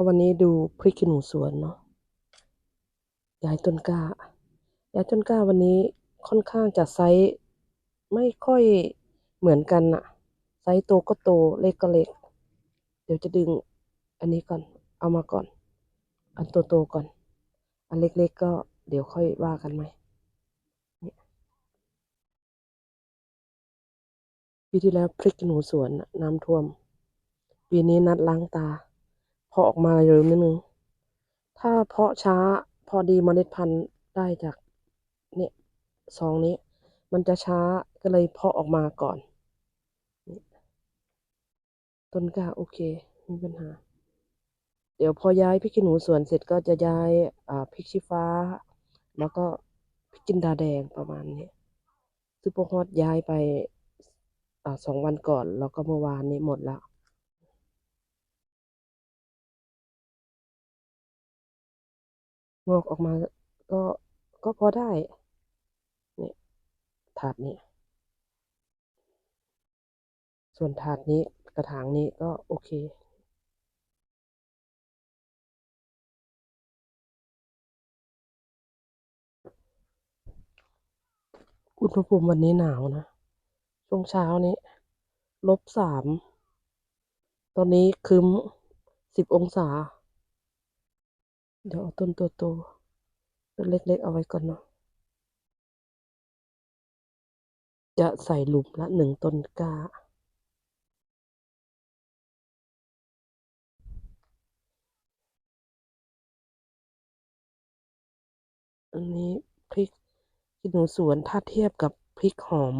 ค่ะวันนี้ดูพริกขี้หนูสวนเนาะย้ายต้นกล้าย้ายต้นกล้าวันนี้ค่อนข้างจะไซส์ไม่ค่อยเหมือนกันอะไซส์โตก็โตเล็กก็เล็ก เดี๋ยวจะดึงอันนี้ก่อน เอามาก่อน อันโตๆก่อน อันเล็กๆก็เดี๋ยวค่อยว่ากันไหมปีที่แล้วพริกหนูสวนน้ำท่วม ปีนี้นัดล้างตา พอออกมาเร็วนิดนึง ถ้าเพาะช้าพอดีเมล็ดพันธุ์ได้จากเนี่ยซองนี้ มันจะช้าก็เลยเพาะออกมาก่อน ต้นกล้าโอเคไม่มีปัญหา เดี๋ยวพอย้ายพริกขี้หนูสวนเสร็จก็จะย้ายพริกชี้ฟ้า แล้วก็พริกจินดาแดงประมาณนี้ซูเปอร์ฮอตย้ายไปอสองวันก่อน แล้วก็เมื่อวานนี้หมดแล้ว งอกออกมาก็ก็พอได้เนี่ยถาดนี้ ส่วนถาดนี้กระถางนี้ก็โอเคอุณหภูมิวันนี้หนาวนะ ช่วงเช้านี้ ลบสาม ตอนนี้ครึ้มสิบองศา เดี๋ยวเอาต้นตัวโตต้นเล็กๆเอาไว้ก่อนเนาะจะใส่หลุมละหนึ่งต้นกล้า อันนี้พริกขี้หนูสวนถ้าเทียบกับพริกหอม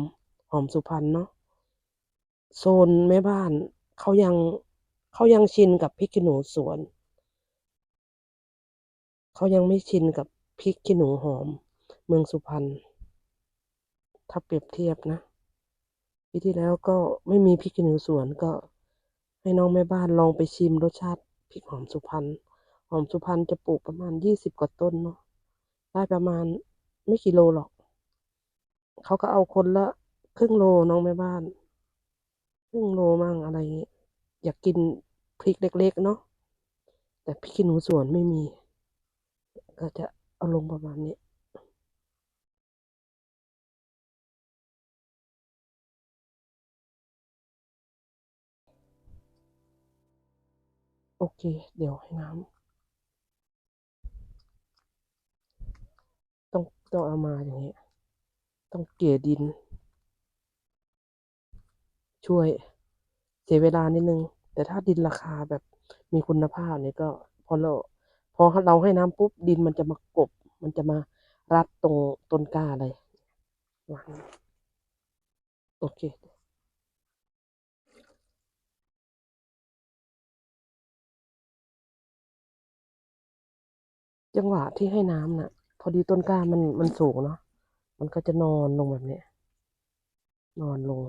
หอมสุพรรณเนาะโซนแม่บ้านเขายังเขายังชินกับพริกขี้หนูสวน เขายังไม่ชินกับพริกขี้หนูหอม เมืองสุพรรณถ้าเปรียบเทียบนะปีที่แล้วก็ไม่มีพริกขี้หนูสวนก็ให้น้องแม่บ้านลองไปชิมรสชาติพริกหอมสุพรรณหอมสุพรรณจะปลูกประมาณยี่สิบกว่าต้นเนาะได้ประมาณไม่กี่โลหรอก เขาก็เอาคนละครึ่งโลน้องแม่บ้าน ครึ่งโลมั่งอะไรอย่างเงี้ยอยากกินพริกเล็กๆเนาะแต่พริกขี้หนูสวนไม่มี ก็จะเอาลงประมาณนี้โอเค เดี๋ยวให้น้ำต้องต้องเอามาอย่างเงี้ยต้องเกลี่ยดิน ช่วยเสียเวลานิดนึง แต่ถ้าดินราคาแบบมีคุณภาพนี่ก็พอเรา พอเราให้น้ำปุ๊บดินมันจะมากบ มันจะมารัดตรงต้นกล้าเลยวางโอเคจังหวะที่ให้น้ำน่ะ พอดีต้นกล้ามันมันสูงเนาะมันก็จะนอนลงแบบนี้นอนลง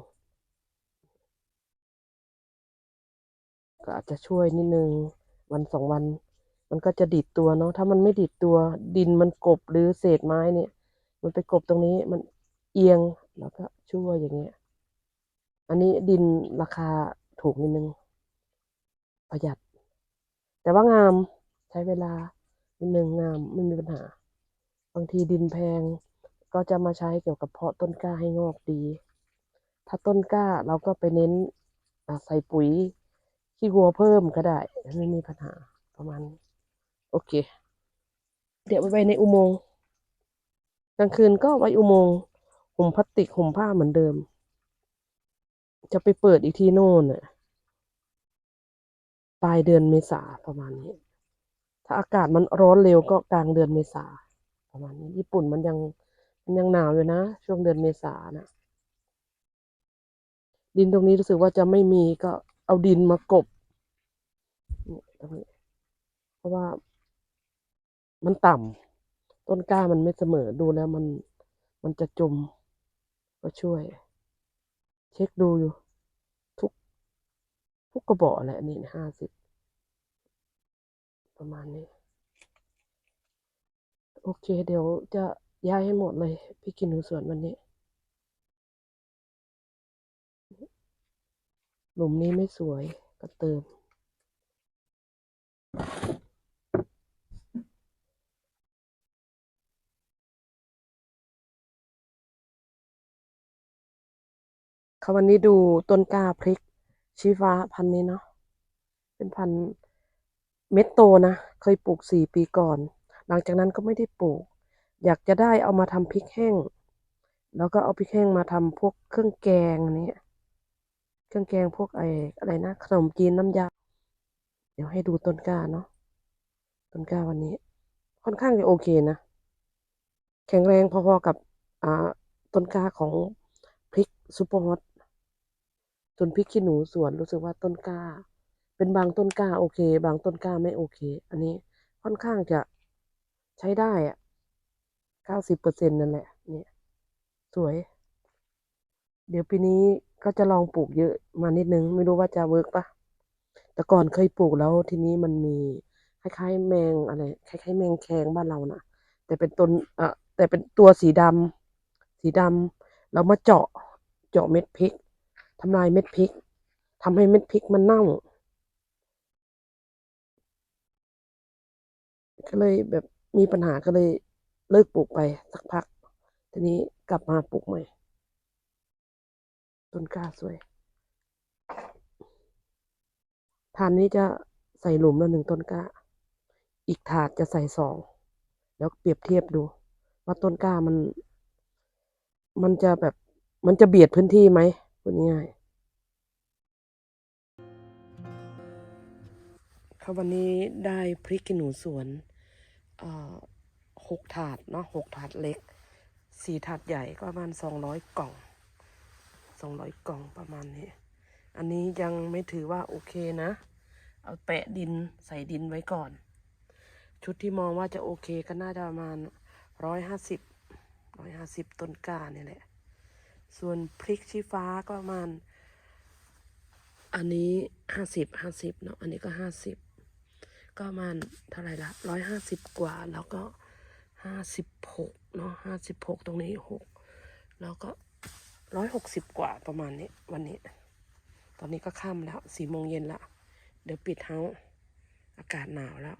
ก็อาจจะช่วยนิดนึง วันสองวัน มันก็จะดิดตัวเนาะถ้ามันไม่ดิดตัว ดินมันกบหรือเศษไม้เนี่ย มันไปกบตรงนี้มันเอียงแล้วก็ชั่วอย่างเงี้ย อันนี้ดินราคาถูกนิดนึง ประหยัด แต่ว่างามใช้เวลานิดนึงงามไม่มีปัญหา บางทีดินแพงก็จะมาใช้เกี่ยวกับเพาะต้นกล้าให้งอกดี ถ้าต้นกล้าเราก็ไปเน้นใส่ปุ๋ยขี้วัวเพิ่มก็ได้ไม่มีปัญหาประมาณนี้ โอเค เดี๋ยวไปไว้ในอุโมงค์กลางคืนก็ไว้อุโมงค์ห่มพลาสติกห่มผ้าเหมือนเดิม จะไปเปิดอีกที่โน่นน่ะปลายเดือนเมษาประมาณนี้ ถ้าอากาศมันร้อนเร็วก็กลางเดือนเมษาประมาณนี้ ญี่ปุ่นมันยังมันยังหนาวอยู่นะ ช่วงเดือนเมษานะดินตรงนี้รู้สึกว่าจะไม่มีก็เอาดินมากบเนี่ยตรงนี้เพราะว่า มันต่ำต้นกล้ามันไม่เสมอดูแล้วมันมันจะจม ก็ช่วย เช็คดูอยู่ ทุก ทุกกระบอกแหละนี่ห้าสิบประมาณนี้ โอเค เดี๋ยวจะย้ายให้หมดเลย พี่กินหนูสวนวันนี้ หลุมนี้ไม่สวยก็เติม ค่ะวันนี้ดูต้นกล้าพริกชี้ฟ้าพันนี้เนาะเป็นพันเม็ดโตนะ เคยปลูกสี่ปีก่อน หลังจากนั้นก็ไม่ได้ปลูก อยากจะได้เอามาทำพริกแห้ง แล้วก็เอาพริกแห้งมาทำพวกเครื่องแกงอันนี้เครื่องแกงพวกไอ้อะไรนะขนมจีนน้ำยา เดี๋ยวให้ดูต้นกล้าเนาะต้นกล้าวันนี้ ค่อนข้างจะโอเคนะ แข็งแรงพอๆกับอ่าต้นกล้าของพริกซูเปอร์ฮอต ส่วนพริกขี้หนูสวนรู้สึกว่าต้นกล้า เป็นบางต้นกล้าโอเค บางต้นกล้าไม่โอเค อันนี้ค่อนข้างจะใช้ได้อะเก้าสิบเปอร์เซ็นนั่นแหละ เนี่ย สวย เดี๋ยวปีนี้ก็จะลองปลูกเยอะมานิดนึง ไม่รู้ว่าจะเวิร์กปะแต่ก่อนเคยปลูกแล้วทีนี้มันมีคล้ายๆ แมงอะไรคล้ายๆ แมงแคงบ้านเรานะแต่เป็นต้นเอ่อแต่เป็นตัวสีดำสีดำเรามาเจาะเจาะเม็ดพริก ทำลายเม็ดพริกทำให้เม็ดพริกมันเน่า ก็เลยแบบมีปัญหาก็เลยเลิกปลูกไปสักพัก ทีนี้กลับมาปลูกใหม่ต้นกล้าสวยถาดนี้จะใส่หลุมละหนึ่งต้นกล้า อีกถาดจะใส่สอง แล้วเปรียบเทียบดู ว่าต้นกล้ามัน มันจะแบบมันจะเบียดพื้นที่ไหม พูดง่ายครับวันนี้ได้พริกขี้หนูสวนหกถาดเนาะหกถาดเล็กสี่ถาดใหญ่ก็ประมาณสองร้อยกล่องสองร้อยกล่องประมาณนี้ อันนี้ยังไม่ถือว่าโอเคนะ เอาแปะดินใส่ดินไว้ก่อน ชุดที่มองว่าจะโอเคก็น่าจะประมาณร้อยห้าสิบร้อยห้าสิบต้นกล้าเนี่ยแหละ ส่วนพริกชี้ฟ้าก็ประมาณ อันนี้ห้าสิบห้าสิบเนาะอันนี้ก็ห้าสิบก็ประมาณเท่าไหร่ละร้อยห้าสิบกว่า แล้วก็ห้าสิบหกเนาะห้าสิบหกตรงนี้หกแล้วก็ร้อยหกสิบกว่าประมาณนี้วันนี้ ตอนนี้ก็ค่ำแล้วสี่โมงเย็นละเดี๋ยวปิดเฮาส์อากาศหนาวแล้ว